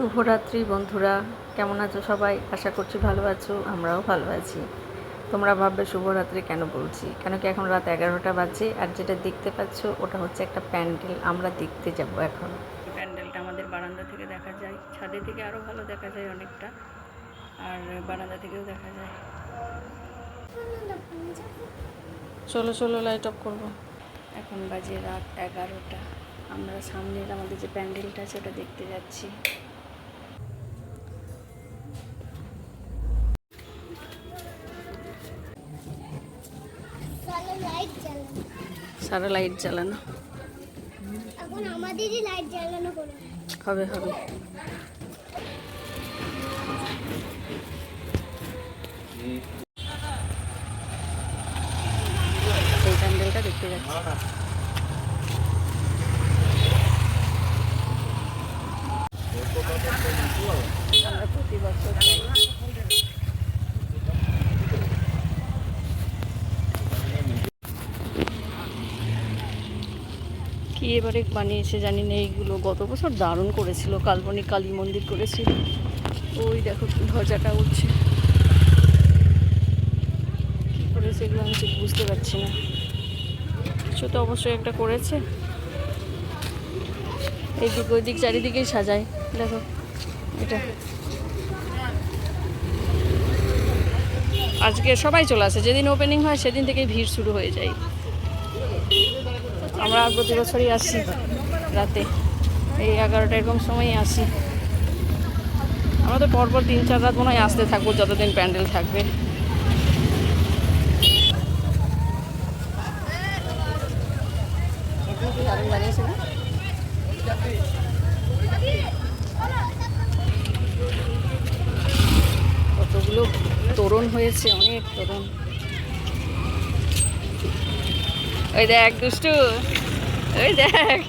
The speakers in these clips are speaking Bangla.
শুভরাত্রি বন্ধুরা। কেমন আছো সবাই? আশা করছি ভালো আছো আমরাও ভালো আছি। তোমরা ভাববে শুভরাত্রি কেন বলছি? কেন কি এখন রাত এগারোটা বাজে? আর যেটা দেখতে পাচ্ছ ওটা হচ্ছে একটা প্যান্ডেল। আমরা দেখতে যাব এখন। প্যান্ডেলটা আমাদের বারান্দা থেকে দেখা যায়। ছাদে থেকে আরও ভালো দেখা যায় অনেকটা। আর বারান্দা থেকেও দেখা যায়। চলো চলো লাইট অফ করব। এখন বাজে রাত এগারোটা। আমরা সামনের আমাদের যে প্যান্ডেলটা আছে ওটা দেখতে যাচ্ছি। সারা লাইট জ্বালানো। এখন আমাদেরই লাইট জ্বালানো হবে হবে। এই প্যান্ডেলটা দেখতে যাচ্ছি আমরা প্রতি বছর যাই কি এবারে বানিয়েছে জানি না, এইগুলো গত বছর দারুণ করেছিল, কাল্পনিক কালী মন্দির করেছিল। ওই দেখো ধ্বজাটা উঠছে। কি করেছে এগুলো আমি ঠিক বুঝতে পারছি না। কিছু তো অবশ্যই একটা করেছে। এইদিক ওইদিক চারিদিকেই সাজায়। দেখো, এটা। আজকে সবাই চলে আসে, যেদিন ওপেনিং হয় সেদিন থেকেই ভিড় শুরু হয়ে যায়। আমরা প্রতি বছরই আসি রাতে। এই এগারোটা এরকম সময়ই আসি। আমরা তো পরপর তিন, চার রাত মনে হয় আসতে থাকব, যতদিন প্যান্ডেল থাকবে। কতগুলো তোরণ হয়েছে, অনেক তোরণ। ওই দেখ দুষ্টু। ওই দেখ।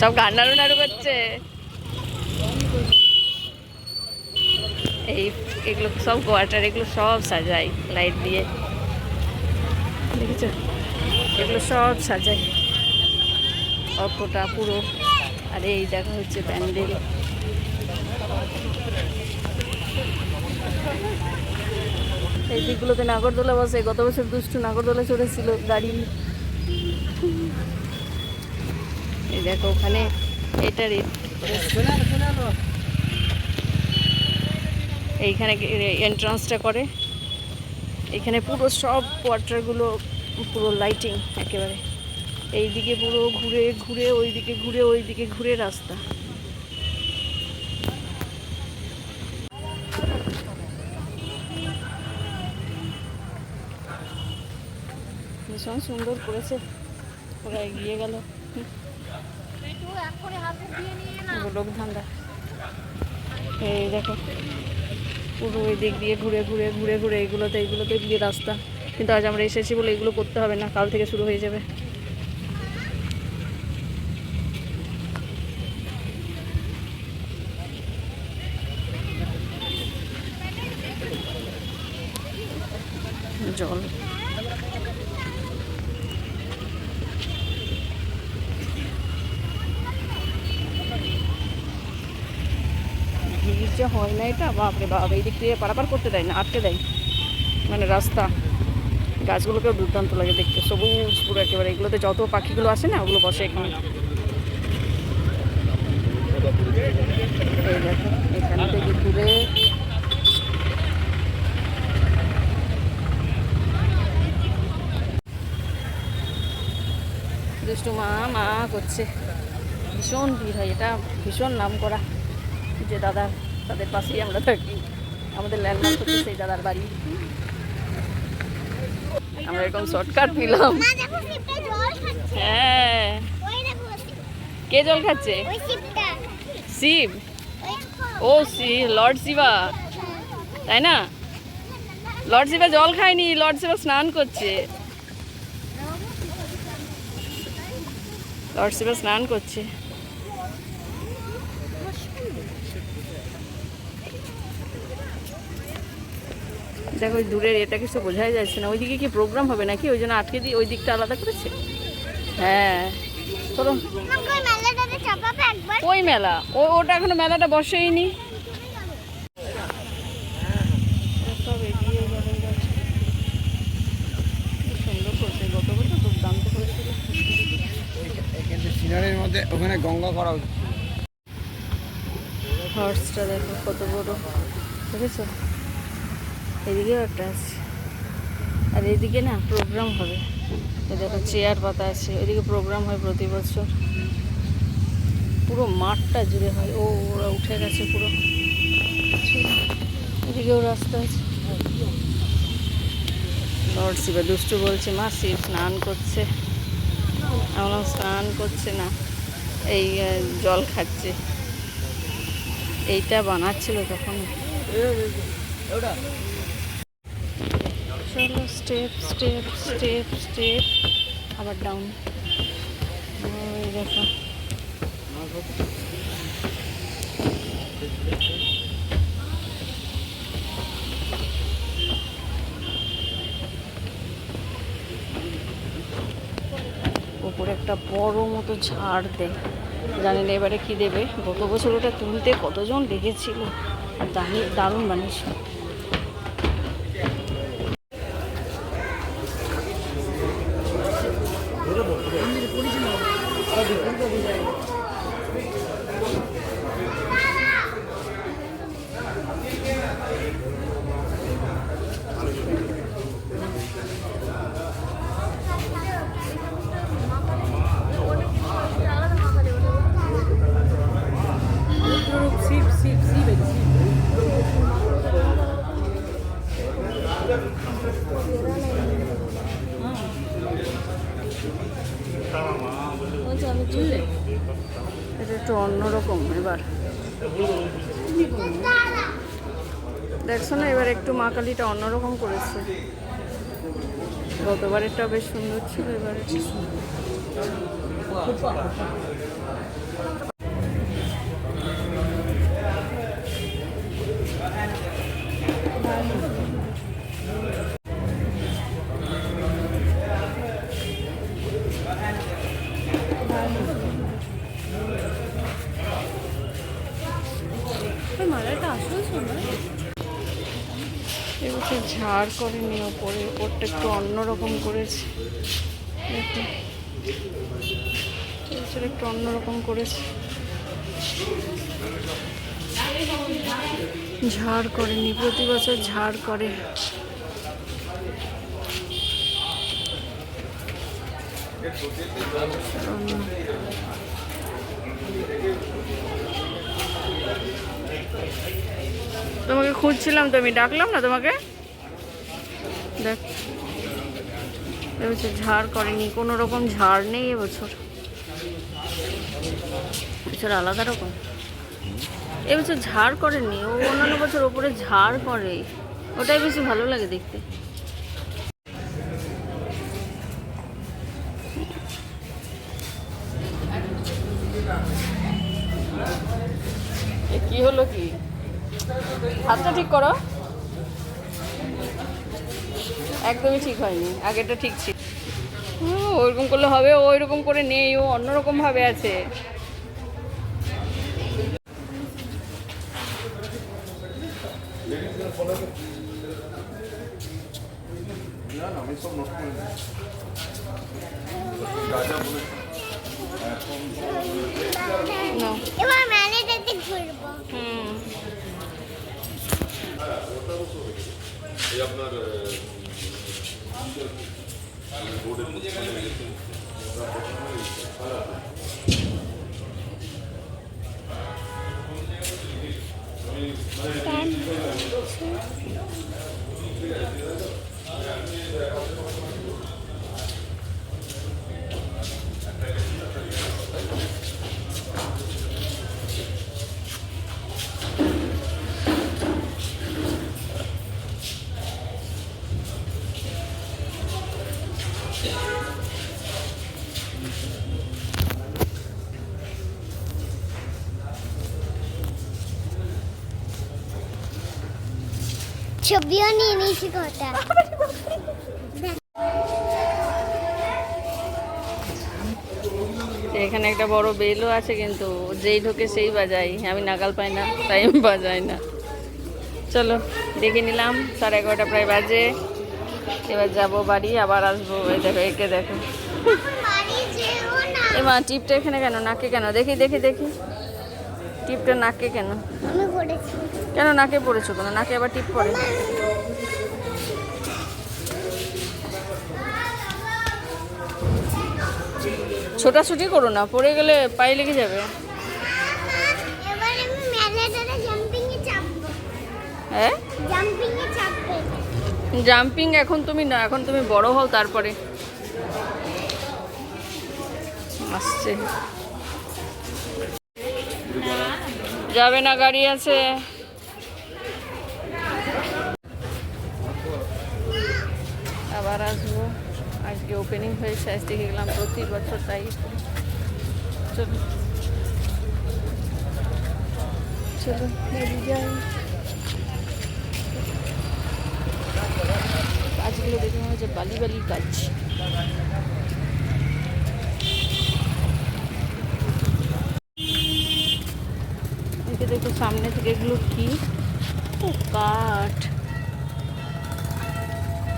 সব গান নাড়ু করছে। এই এগুলো সব কোয়ার্টার এগুলো সব সাজাই লাইট দিয়ে। দেখেছ? এগুলো সব সাজাই। অতটা পুরো। আর এই দেখা হচ্ছে প্যান্ডেল। এই দিকগুলোতে নাগরদোলা বসে গত বছর দুষ্টু নাগরদোলা চড়েছিল গাড়ি দেখো ওখানে এটার এইখানে এন্ট্রান্সটা করে। এখানে পুরো সব কোয়ার্টারগুলো পুরো লাইটিং একেবারে। এইদিকে পুরো ঘুরে ঘুরে, ওইদিকে ঘুরে ওইদিকে ঘুরে রাস্তা। ভীষণ সুন্দর করেছে। ওরা এগিয়ে গেল। লোক ধান্দা এই দেখো, পুরো ওই দিক দিয়ে ঘুরে ঘুরে ঘুরে ঘুরে এইগুলোতে এইগুলোতে গিয়ে রাস্তা। কিন্তু আজ আমরা এসেছি বলে এগুলো করতে হবে না, কাল থেকে শুরু হয়ে যাবে। জল। ভিড় যে হয় না এটা, বাপরে বাপ, এই দিক দিয়ে পারাপার করতে দেয় না, আটকে দেয়। মানে রাস্তা, গাছগুলোকেও দুর্দান্ত লাগে দেখতে, সবুজ পুরো একেবারে। এগুলোতে যত পাখিগুলো আসে না, ওগুলো বসে এখানে। এখান থেকে ঘুরে। দুষ্টু মা মা করছে। ভীষণ ভিড় হয়, এটা ভীষণ নাম করা যে দাদা তাদের পাশেই আমরা থাকি আমাদের ল্যান্ডমার্ক হচ্ছে সেই দাদার বাড়ি। আমরা এরকম শর্টকাট নিলাম। হ্যাঁ। কে জল খাচ্ছে? Shiva? Oh see lord Shiva. তাই না? লর্ড শিবা জল খায়নি লর্ড শিবা স্নান করছে। লর্ড শিবা স্নান করছে। দেখো, ওই দূরের এটা কিছু বোঝাই যাচ্ছে না। ওইদিকে কি প্রোগ্রাম হবে নাকি? ওই জন্য আটকে দিয়ে ওই দিকটা আলাদা করেছে? হ্যাঁ। চলো। ওই মেলা? ও, ওটা এখনও মেলাটা বসেইনি। ওখানে গঙ্গা করা উচিত হর্সটা দেখো কত বড়। দেখেছ? এদিকেও একটা আছে। আর এদিকে না প্রোগ্রাম হবে। দেখো চেয়ার পাতা আছে। ওইদিকে প্রোগ্রাম হয় প্রতি বছর। পুরো মাঠটা জুড়ে হয়। ও, ওরা উঠে গেছে পুরো। এদিকেও রাস্তা আছে। লর্ড শিবা দুষ্টু বলছে, মা, শিব স্নান করছে। আমার স্নান করছে না। এই জল খাচ্ছে। এইটা বানাচ্ছিল তখন। চলো স্টেপ স্টেপ স্টেপ স্টেপ আবার ডাউন দেখো। উপরে একটা বড় মতো ঝাড় দেয় জানি না এবারে কি দেবে। গত বছর ওটা তুলতে কতজন লেগেছিল দামি, দারুণ 뭐 뿌리지 뭐. 아, 네. 마. 뿌리지 마. একটু অন্যরকম এবার। দেখছ না, এবার একটু মা কালীটা অন্যরকম করেছে। গতবারেরটা বেশ সুন্দর ছিল এবারে এবছর ঝাড় করেনি ওপরে, ওপরটা একটু অন্যরকম করেছে। দেখো এবছর একটু অন্যরকম করেছে। ঝাড় করেনি, প্রতি বছর ঝাড় করে। অন্য তোমাকে খুঁজছিলাম তো, আমি ডাকলাম না তোমাকে? দেখ এবছর ঝাড় করেনি, কোনো রকম ঝাড় নেই এবছর এবছর আলাদা রকম। এবছর ঝাড় করেনি, ও অন্যান্য বছর ওপরে ঝাড় করে। ওটাই বেশি ভালো লাগে দেখতে। হাতটা ঠিক করো। একদমই ঠিক হয়নি। আগেটা ঠিক ছিল। ওইরকম করলে হবে, ও ওইরকম করে নেই, ও অন্যরকম ভাবে আছে। না এই আপনার বোর্ডের টাইম ছবিও নিয়ে নিয়েছি কটা এখানে একটা বড় বেলও আছে কিন্তু যেই ঢোকে সেই বাজাই। আমি নাগাল পাই না তাই আমি বাজাই না। চলো দেখে নিলাম সাড়ে এগারোটা প্রায় বাজে। এবার যাব বাড়ি আবার আসব। এই দেখো একে দেখো। বাড়ি যেও না। এ মা টিপটা এখানে কেন? নাকে কেন? দেখি দেখি দেখি। টিপটা নাকে কেন? কেন নাকে পড়েছো কেন? নাকে আবার টিপ পড়ে। ছোটাছুটি করো না পড়ে গেলে পায়ে লেগে যাবে। হ্যাঁ? জাম্পিং এখন তুমি না এখন তুমি বড় হও তারপরে। আসছে। যাবে না গাড়ি আছে আবার আসব আজকে ওপেনিং হয়েছে আজ দেখে গেলাম প্রতি বছর তাই চলো চলো বেরিয়ে যাই কাজগুলো দেখে মনে হচ্ছে বালি বালি কাজ দেখে দেখো সামনে থেকে এগুলো কি? ও, কাঠ।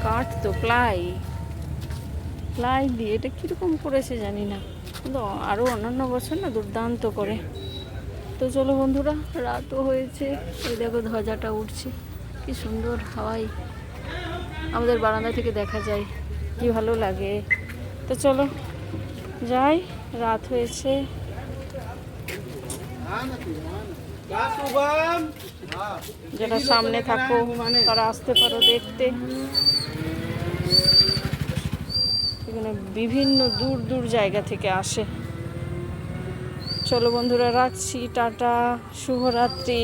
কাঠ তো, প্লাই। প্লাই দিয়ে এটা কীরকম করেছে জানি না। কিন্তু আরও অন্যান্য বছর না দুর্দান্ত করে। তো চলো বন্ধুরা, রাতও হয়েছে। এই দেখো ধ্বজাটা উঠছে। কি সুন্দর হাওয়াই। আমাদের বারান্দা থেকে দেখা যায়। কি ভালো লাগে। তো চলো, যাই। রাত হয়েছে। যারা সামনে থাকো, তারা আসতে পারো দেখতে। এখানে বিভিন্ন দূর দূর জায়গা থেকে আসে। চলো বন্ধুরা, রাখছি, টাটা, শুভরাত্রি।